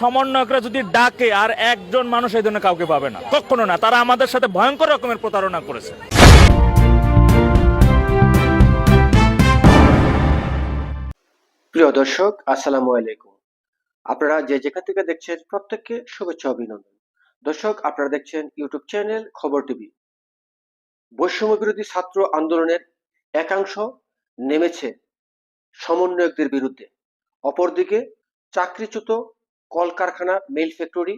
সমন্বয়করা যদি ডাকে আর একজন মানুষ এই জন্য কাউকে পাবে না, কখনো না। তারা আমাদের সাথে ভয়ঙ্কর রকমের প্রতারণা করেছে। প্রিয় দর্শক, আসসালামু আলাইকুম। আপনারা যে যেখান থেকে দেখছেন, প্রত্যেককে শুভেচ্ছা অভিনন্দন। দর্শক, আপনারা দেখছেন ইউটিউব চ্যানেল খবর টিভি। বৈষম্য বিরোধী ছাত্র আন্দোলনের একাংশ নেমেছে সমন্বয়কদের বিরুদ্ধে। অপরদিকে, চাকরিচ্যুত কলকারখানা, মিল ফ্যাক্টরি,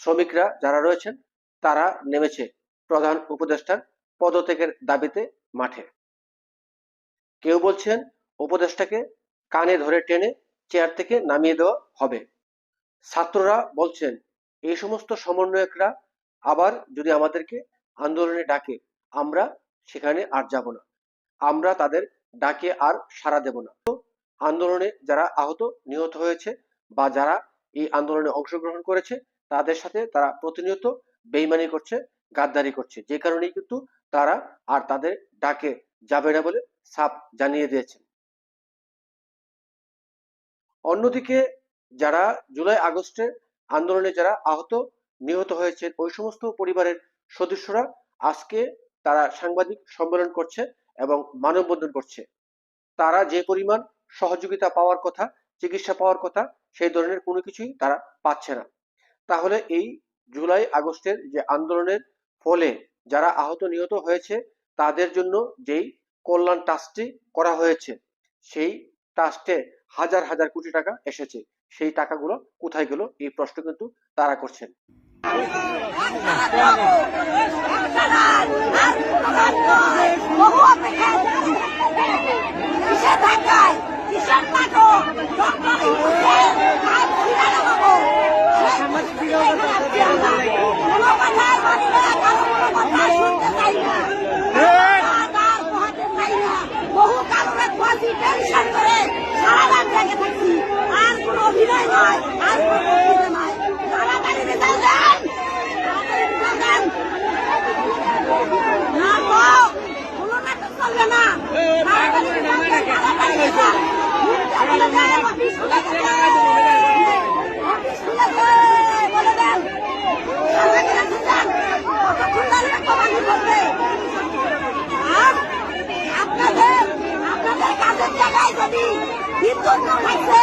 শ্রমিকরা যারা রয়েছেন, তারা নেমেছে প্রধান উপদেষ্টার পদত্যাগের দাবিতে মাঠে। কেউ বলছেন উপদেষ্টাকে কানে ধরে টেনে চেয়ার থেকে নামিয়ে দেওয়া হবে। ছাত্ররা বলছেন, এই সমস্ত সমন্বয়করা আবার যদি আমাদেরকে আন্দোলনে ডাকে, আমরা সেখানে আর যাব না। আমরা তাদের ডাকে আর সাড়া দেব না। আন্দোলনে যারা আহত, নিহত হয়েছে বা যারা এই আন্দোলনে অংশগ্রহণ করেছে, তাদের সাথে তারা প্রতিনিয়ত বেইমানি করছে, গাদ্দারি করছে। যে কারণেই কিন্তু তারা আর তাদের ডাকে যাবে না বলে সাপ জানিয়ে দিয়েছেন অন্যদিকে যারা জুলাই আগস্টে আন্দোলনে যারা আহত, নিহত হয়েছে ওই সমস্ত পরিবারের সদস্যরা আজকে তারা সাংবাদিক সম্মেলন করছে এবং মানববন্ধন করছে। তারা যে পরিমাণ সহযোগিতা পাওয়ার কথা, চিকিৎসা পাওয়ার কথা সেই ধরনের কোনো কিছুই তারা পাচ্ছে না তাহলে এই জুলাই আগস্টের যে আন্দোলনের ফলে যারা আহত নিহত হয়েছে তাদের জন্য যেই কল্যাণ ট্রাস্টটি করা হয়েছে সেই ট্রাস্টে হাজার হাজার কোটি টাকা এসেছে সেই টাকাগুলো কোথায় গেল এই প্রশ্ন কিন্তু তারা করছেন যদি বিদ্যুৎ না থাকছে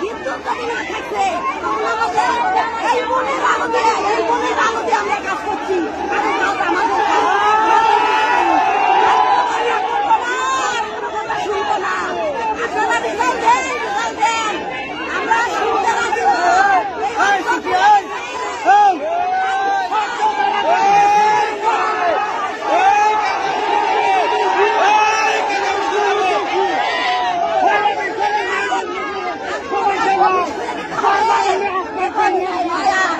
বিদ্যুৎ যদি না থাকছে তাহলে আমাদের এই মনের আলো এই মনের আলো আমরা কাজ করছি। আমাদের কাজ। আর কোনো কথা শুনব না। আপনারা রেজাল্ট দেন, রেজাল্ট দেন। আমরা শুনতে রাজি না।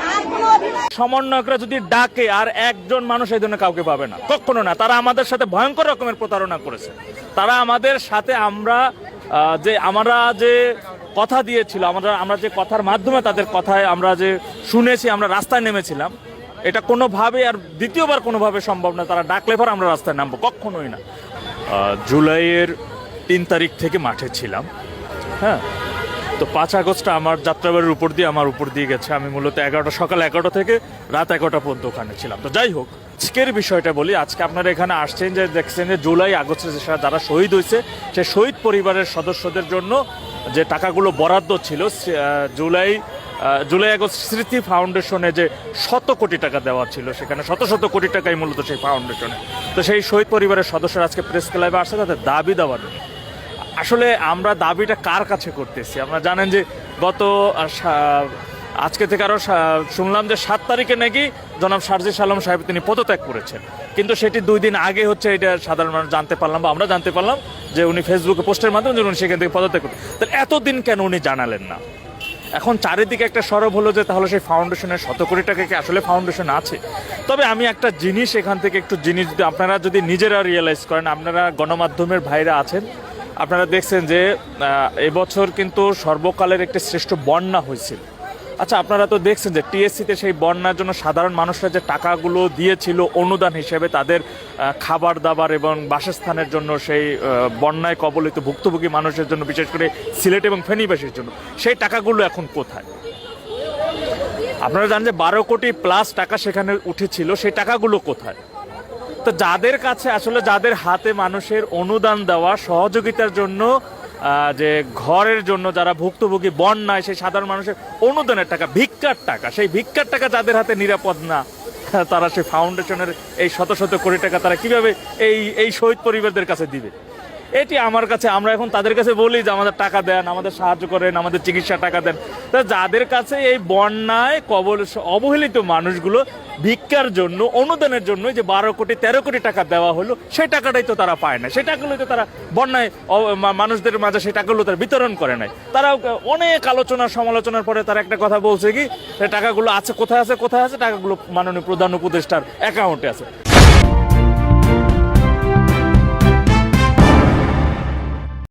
আর কোনো অভিনয় সমন্বয়করা যদি ডাকে আর একজন মানুষ এই জন্য কাউকে পাবে না, কখনো না। তারা আমাদের সাথে ভয়ঙ্কর রকমের প্রতারণা করেছে। তারা আমাদের সাথে আমরা যে আমরা যে কথা দিয়েছিল, আমরা আমরা যে কথার মাধ্যমে তাদের কথায় আমরা যে শুনেছি, আমরা রাস্তায় নেমেছিলাম, এটা কোনোভাবে আর দ্বিতীয়বার কোনোভাবে সম্ভব না। তারা ডাকলে পর আমরা রাস্তায় নামবো, কখনোই না। জুলাইয়ের তিন তারিখ থেকে মাঠে ছিলাম হ্যাঁ? তো পাঁচ আগস্ট আমার যাত্রাবাড়ির উপর দিয়ে আমার উপর দিয়ে গেছে। আমি মূলত এগারোটা, সকাল এগারোটা থেকে রাত এগারোটা পর্যন্ত ওখানে ছিলাম। তো যাই হোক, আজকের বিষয়টা বলি, আজকে আপনারা এখানে আসছেন যে দেখছেন যে জুলাই আগস্টে যারা শহীদ হয়েছে, সে শহীদ পরিবারের সদস্যদের জন্য যে টাকাগুলো বরাদ্দ ছিল জুলাই জুলাই আগস্ট স্মৃতি ফাউন্ডেশনে যে শত কোটি টাকা দেওয়া ছিল, সেখানে শত শত কোটি টাকাই মূলত সেই ফাউন্ডেশনে। তো সেই শহীদ পরিবারের সদস্যরা আজকে প্রেস ক্লাবে আসছে, তাদের দাবি দেওয়ার জন্য। আসলে আমরা দাবিটা কার কাছে করতেছি? আমরা জানেন যে গত আজকে থেকে আরও শুনলাম যে সাত তারিখে নাকি জনাব শারজিস আলম সাহেব তিনি পদত্যাগ করেছেন। কিন্তু সেটি দুই দিন আগে হচ্ছে এটা সাধারণ মানুষ জানতে পারলাম বা আমরা জানতে পারলাম যে উনি ফেসবুকে পোস্টের মাধ্যমে যে উনি সেখান থেকে পদত্যাগ করতেন তাহলে এতদিন কেন উনি জানালেন না? এখন চারিদিকে একটা সরব হলো যে তাহলে সেই ফাউন্ডেশনের শত কোটি টাকা কি আসলে ফাউন্ডেশন আছে? তবে আমি একটা জিনিস এখান থেকে একটু জিনিস আপনারা যদি নিজেরা রিয়েলাইজ করেন, আপনারা গণমাধ্যমের ভাইরা আছেন আপনারা দেখছেন যে এবছর কিন্তু সর্বকালের একটি শ্রেষ্ঠ বন্যা হয়েছিল। আচ্ছা আপনারা তো দেখছেন যে, টিএসসিতে সেই বন্যার জন্য সাধারণ মানুষরা যে টাকাগুলো দিয়েছিল অনুদান হিসেবে তাদের খাবার দাবার এবং বাসস্থানের জন্য সেই বন্যায় কবলিত ভুক্তভোগী মানুষের জন্য, বিশেষ করে সিলেট এবং ফেনীবাসীর জন্য, সেই টাকাগুলো এখন কোথায়? আপনারা জানেন যে বারো কোটি প্লাস টাকা সেখানে উঠেছিল, সেই টাকাগুলো কোথায়? তো যাদের কাছে আসলে যাদের হাতে মানুষের অনুদান দেওয়া, সহযোগিতার জন্য যে ঘরের জন্য যারা ভুক্তভোগী বন্যায় সেই সাধারণ মানুষের অনুদানের টাকা, ভিক্ষার টাকা, সেই ভিক্ষার টাকা যাদের হাতে নিরাপদ না, তারা সেই ফাউন্ডেশনের এই শত শত কোটি টাকা তারা কীভাবে এই এই শহীদ পরিবারদের কাছে দিবে? এটি আমার কাছে, আমরা এখন তাদের কাছে বলি যে আমাদের টাকা দেন, আমাদের সাহায্য করেন, আমাদের চিকিৎসা টাকা দেন। তা যাদের কাছে এই বন্যায় কবল অবহেলিত মানুষগুলো ভিক্ষার জন্য, অনুদানের জন্য যে বারো কোটি, তেরো কোটি টাকা দেওয়া হলো, সেই টাকাটাই তো তারা পায় না। সেই টাকাগুলো তো তারা বন্যায় মানুষদের মাঝে সেই টাকাগুলো তারা বিতরণ করে নাই। তারা অনেক আলোচনা, সমালোচনার পরে তারা একটা কথা বলছে কি সেই টাকাগুলো আছে, কোথায় আছে কোথায় আছে? টাকাগুলো মাননীয় প্রধান উপদেষ্টার অ্যাকাউন্টে আছে।